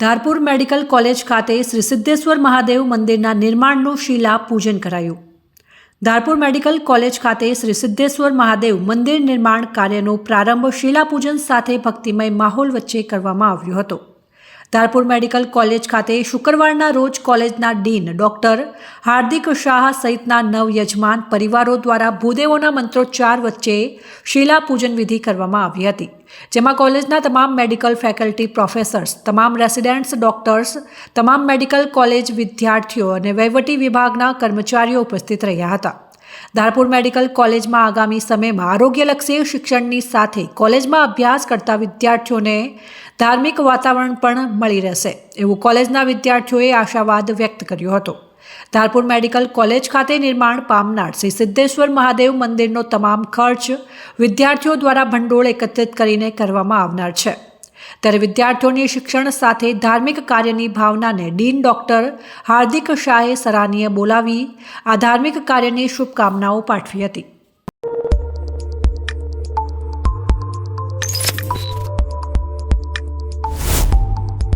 Dharpur medical college ખાતે શ્રી સિદ્ધેશ્વર મહાદેવ મંદિરના નિર્માણનું શિલા પૂજન કરાયું. ધારપુર મેડિકલ કોલેજ ખાતે શ્રી સિદ્ધેશ્વર મહાદેવ મંદિર નિર્માણ કાર્યનો પ્રારંભ શિલાપૂજન સાથે ભક્તિમય માહોલ વચ્ચે કરવામાં આવ્યો હતો. ધારપુર મેડિકલ કોલેજ ખાતે શુક્રવારના રોજ કોલેજના ડીન ડોક્ટર હાર્દિક શાહ સહિતના નવ યજમાન પરિવારો દ્વારા ભૂદેવોના મંત્રોચ્ચાર વચ્ચે શિલાપૂજન વિધિ કરવામાં આવી હતી, જેમાં કોલેજના તમામ મેડિકલ ફેકલ્ટી પ્રોફેસર્સ, તમામ રેસિડેન્ટ્સ ડોક્ટર્સ, તમામ મેડિકલ કોલેજ વિદ્યાર્થીઓ અને વહીવટી વિભાગના કર્મચારીઓ ઉપસ્થિત રહ્યા હતા. ધારપુર મેડિકલ કોલેજમાં આગામી સમયમાં આરોગ્યલક્ષી શિક્ષણની સાથે કોલેજમાં અભ્યાસ કરતા વિદ્યાર્થીઓને ધાર્મિક વાતાવરણ પણ મળી રહેશે. એવું કોલેજના વિદ્યાર્થીઓએ આશાવાદ વ્યક્ત કર્યો હતો. ધારપુર મેડિકલ કોલેજ ખાતે નિર્માણ પામનાર શ્રી સિદ્ધેશ્વર મહાદેવ મંદિરનો તમામ ખર્ચ વિદ્યાર્થીઓ દ્વારા ભંડોળ એકત્રિત કરીને કરવામાં આવનાર છે. ત્યારે વિદ્યાર્થીઓની શિક્ષણ સાથે ધાર્મિક કાર્યની ભાવનાને ડીન ડોક્ટર હાર્દિક શાહે સરાહનીય બોલાવી આ ધાર્મિક કાર્યની શુભકામનાઓ પાઠવી હતી.